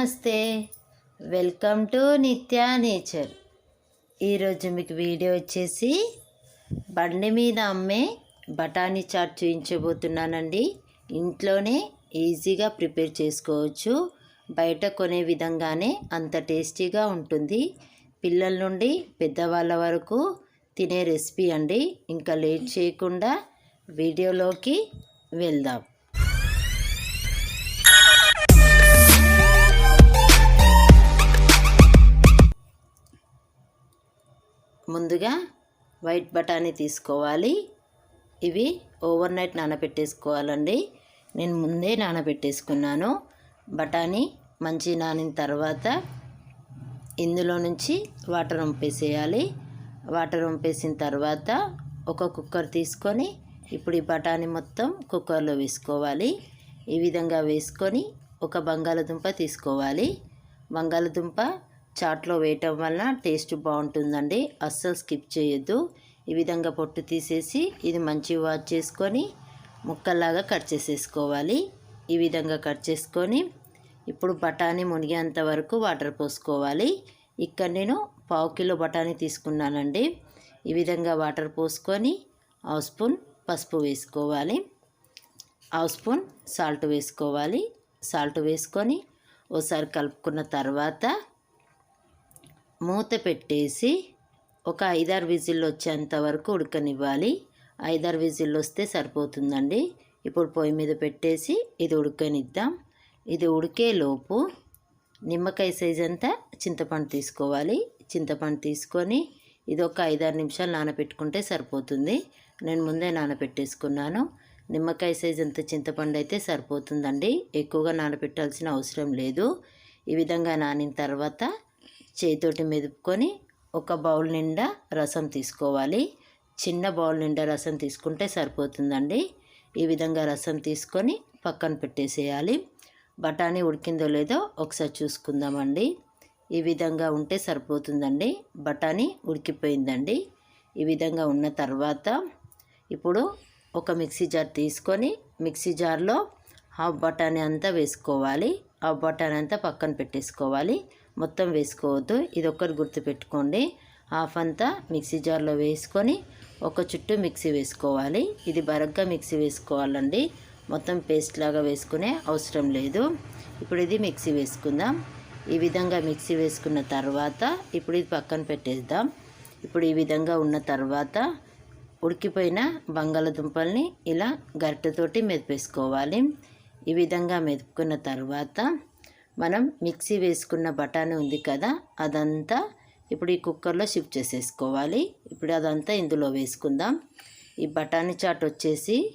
నమస్తే. Welcome to Nitya nature. ఈరోజు మీకు వీడియో వచ్చేసి బండి మీద అమ్మే బఠానీ చాట్ చూపించబోతున్నానండి ఇంట్లోనే ఈజీగా ప్రిపేర్ చేసుకోవచ్చు. బయట కొనే విధంగానే అంత టేస్టీగా ఉంటుంది. పిల్లల నుండి పెద్దవాళ్ళ వరకు తినే రెసిపీ అండి. ఇంకా లేట్ చేయకుండా వీడియోలోకి వెళ్దాం. ముందుగా వైట్ బఠానీ తీసుకోవాలి. ఇవి ఓవర్ నైట్ నానబెట్టేసుకోవాలండి. నేను ముందే నానబెట్టేసుకున్నాను. బఠానీ మంచి నానిన తర్వాత ఇందులో నుంచి వాటర్ వంపేసేయాలి. వాటర్ వంపేసిన తర్వాత ఒక కుక్కర్ తీసుకొని ఇప్పుడు ఈ బఠానీ మొత్తం కుక్కర్లో వేసుకోవాలి. ఈ విధంగా వేసుకొని ఒక బంగాళదుంప తీసుకోవాలి. బంగాళదుంప చాట్లో వేయటం వలన టేస్ట్ బాగుంటుందండి. అస్సలు స్కిప్ చేయొద్దు. ఈ విధంగా పొట్టు తీసేసి ఇది మంచి వాష్ చేసుకొని ముక్కల్లాగా కట్ చేసేసుకోవాలి. ఈ విధంగా కట్ చేసుకొని ఇప్పుడు బఠానీ మునిగేంత వరకు వాటర్ పోసుకోవాలి. ఇక్కడ నేను పావు కిలో బఠానీ తీసుకున్నానండి. ఈ విధంగా వాటర్ పోసుకొని హాఫ్ స్పూన్ పసుపు వేసుకోవాలి. హాఫ్ స్పూన్ సాల్ట్ వేసుకోవాలి. సాల్ట్ వేసుకొని ఓసారి కలుపుకున్న తర్వాత మూత పెట్టేసి ఒక ఐదారు విజిల్లు వచ్చేంత వరకు ఉడకనివ్వాలి. ఐదారు విజిల్లు వస్తే సరిపోతుందండి. ఇప్పుడు పొయ్యి మీద పెట్టేసి ఇది ఉడకనిద్దాం. ఇది ఉడికేలోపు నిమ్మకాయ సైజ్ అంతా చింతపండు తీసుకోవాలి. చింతపండు తీసుకొని ఇది ఒక ఐదారు నిమిషాలు నానబెట్టుకుంటే సరిపోతుంది. నేను ముందే నానబెట్టేసుకున్నాను. నిమ్మకాయ సైజ్ అంత చింతపండు అయితే సరిపోతుందండి. ఎక్కువగా నానబెట్టాల్సిన అవసరం లేదు. ఈ విధంగా నానిన తర్వాత చేతితోటి మెదుపుకొని ఒక బౌల్ నిండా రసం తీసుకోవాలి. చిన్న బౌల్ నిండా రసం తీసుకుంటే సరిపోతుందండి. ఈ విధంగా రసం తీసుకొని పక్కన పెట్టేసేయాలి. బఠానీ ఉడికిందో లేదో ఒకసారి చూసుకుందామండి. ఈ విధంగా ఉంటే సరిపోతుందండి. బఠానీ ఉడికిపోయిందండి. ఈ విధంగా ఉన్న తర్వాత ఇప్పుడు ఒక మిక్సీ జార్ తీసుకొని మిక్సీ జార్లో హాఫ్ బఠానీ అంతా వేసుకోవాలి. హాఫ్ బఠానీ అంతా పక్కన పెట్టేసుకోవాలి. మొత్తం వేసుకోవద్దు. ఇది ఒక్కటి గుర్తుపెట్టుకోండి. హాఫ్ అంతా మిక్సీ జార్లో వేసుకొని ఒక చుట్టూ మిక్సీ వేసుకోవాలి. ఇది బరగ్గా మిక్సీ వేసుకోవాలండి. మొత్తం పేస్ట్ లాగా వేసుకునే అవసరం లేదు. ఇప్పుడు ఇది మిక్సీ వేసుకుందాం. ఈ విధంగా మిక్సీ వేసుకున్న తర్వాత ఇప్పుడు ఇది పక్కన పెట్టేద్దాం. ఇప్పుడు ఈ విధంగా ఉన్న తర్వాత ఉడికిపోయిన బంగాళదుంపల్ని ఇలా గరిటెతోటి మెదిపేసుకోవాలి. ఈ విధంగా మెదుపుకున్న తర్వాత మనం మిక్సీ వేసుకున్న బఠానీ ఉంది కదా అదంతా ఇప్పుడు ఈ కుక్కర్లో షిఫ్ట్ చేసేసుకోవాలి. ఇప్పుడు అదంతా ఇందులో వేసుకుందాం. ఈ బఠానీ చాట్ వచ్చేసి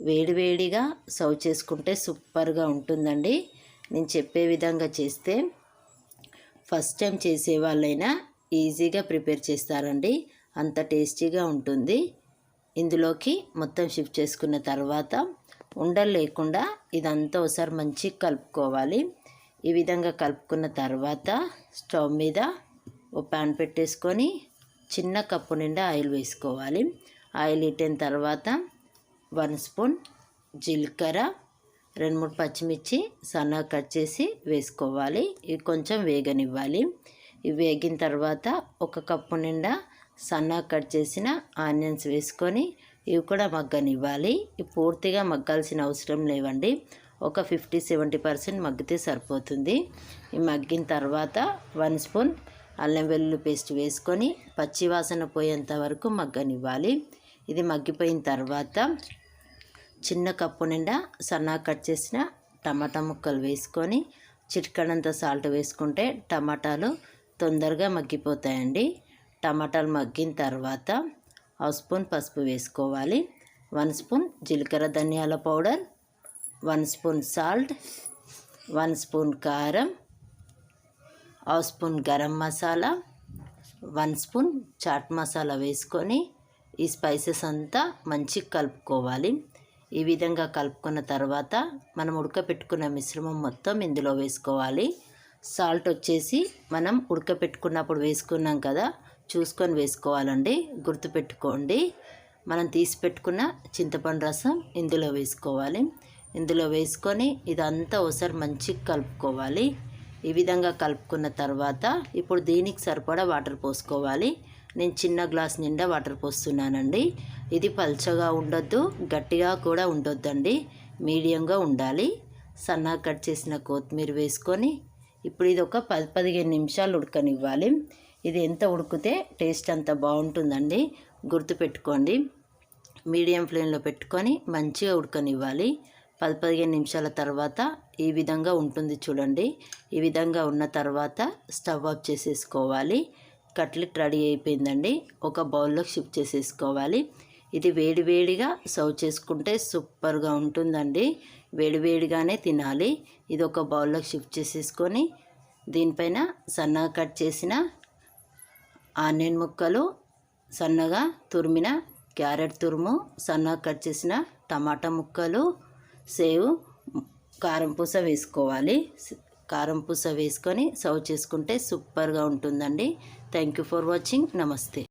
వేడివేడిగా సర్వ్ చేసుకుంటే సూపర్గా ఉంటుందండి. నేను చెప్పే విధంగా చేస్తే ఫస్ట్ టైం చేసే వాళ్ళైనా ఈజీగా ప్రిపేర్ చేస్తారండి. అంత టేస్టీగా ఉంటుంది. ఇందులోకి మొత్తం షిఫ్ట్ చేసుకున్న తర్వాత ఉండలు లేకుండా ఇదంతా ఒకసారి మంచిగా కలుపుకోవాలి. ఈ విధంగా కలుపుకున్న తర్వాత స్టవ్ మీద ఓ ప్యాన్ పెట్టేసుకొని చిన్న కప్పు నిండా ఆయిల్ వేసుకోవాలి. ఆయిల్ ఇట్టిన తర్వాత వన్ స్పూన్ జీలకర్ర రెండు మూడు పచ్చిమిర్చి సన్నగా కట్ చేసి వేసుకోవాలి. ఇవి కొంచెం వేగనివ్వాలి. ఇవి వేగిన తర్వాత ఒక కప్పు నిండా సన్నగా కట్ చేసిన ఆనియన్స్ వేసుకొని ఇవి కూడా మగ్గనివ్వాలి. ఇవి పూర్తిగా మగ్గాల్సిన అవసరం లేవండి. ఒక ఫిఫ్టీ సెవెంటీ పర్సెంట్ మగ్గితే సరిపోతుంది. ఈ మగ్గిన తర్వాత వన్ స్పూన్ అల్లం వెల్లుల్లి పేస్ట్ వేసుకొని పచ్చివాసన పోయేంత వరకు మగ్గనివ్వాలి. ఇది మగ్గిపోయిన తర్వాత చిన్న కప్పు నిండా సన్నగా కట్ చేసిన టమాటా ముక్కలు వేసుకొని చిటికడంత సాల్ట్ వేసుకుంటే టమాటాలు తొందరగా మగ్గిపోతాయండి. టమాటాలు మగ్గిన తర్వాత హాఫ్ స్పూన్ పసుపు వేసుకోవాలి. వన్ స్పూన్ జీలకర్ర ధనియాల powder one spoon salt one spoon కారం half spoon garam masala one spoon chaat masala వేసుకొని ఈ స్పైసెస్ అంతా మంచిగా కలుపుకోవాలి. ఈ విధంగా కలుపుకున్న తర్వాత మనం ఉడకపెట్టుకున్న మిశ్రమం మొత్తం ఇందులో వేసుకోవాలి. సాల్ట్ వచ్చేసి మనం ఉడకపెట్టుకున్నప్పుడు వేసుకున్నాం కదా చూసుకొని వేసుకోవాలండి. గుర్తుపెట్టుకోండి. మనం తీసి పెట్టుకున్న చింతపండు రసం ఇందులో వేసుకోవాలి. ఇందులో వేసుకొని ఇదంతా ఒకసారి మంచిగా కలుపుకోవాలి. ఈ విధంగా కలుపుకున్న తర్వాత ఇప్పుడు దీనికి సరిపడా వాటర్ పోసుకోవాలి. నేను చిన్న గ్లాస్ నిండా వాటర్ పోస్తున్నానండి. ఇది పల్చగా ఉండొద్దు గట్టిగా కూడా ఉండొద్దండి. మీడియంగా ఉండాలి. సన్నగా కట్ చేసిన కొత్తిమీర వేసుకొని ఇప్పుడు ఇది ఒక పది పదిహేను నిమిషాలు ఉడకనివ్వాలి. ఇది ఎంత ఉడికితే టేస్ట్ అంత బాగుంటుందండి. గుర్తుపెట్టుకోండి. మీడియం ఫ్లేమ్లో పెట్టుకొని మంచిగా ఉడకనివ్వాలి. పది పదిహేను నిమిషాల తర్వాత ఈ విధంగా ఉంటుంది చూడండి. ఈ విధంగా ఉన్న తర్వాత స్టవ్ ఆఫ్ చేసేసుకోవాలి. కట్లెట్ రెడీ అయిపోయిందండి. ఒక బౌల్లోకి షిఫ్ట్ చేసేసుకోవాలి. ఇది వేడివేడిగా సర్వ్ చేసుకుంటే సూపర్గా ఉంటుందండి. వేడివేడిగానే తినాలి. ఇది ఒక బౌల్లోకి షిఫ్ట్ చేసేసుకొని దీనిపైన సన్నగా కట్ చేసిన ఆనియన్ ముక్కలు సన్నగా తురిమిన క్యారెట్ తురుము సన్నగా కట్ చేసిన టమాటా ముక్కలు సేవ్ కారం పూస వేసుకోవాలి. కారం పూస వేసుకొని సర్వ్ చేసుకుంటే సూపర్గా ఉంటుందండి. థ్యాంక్ యూ ఫర్ వాచింగ్ నమస్తే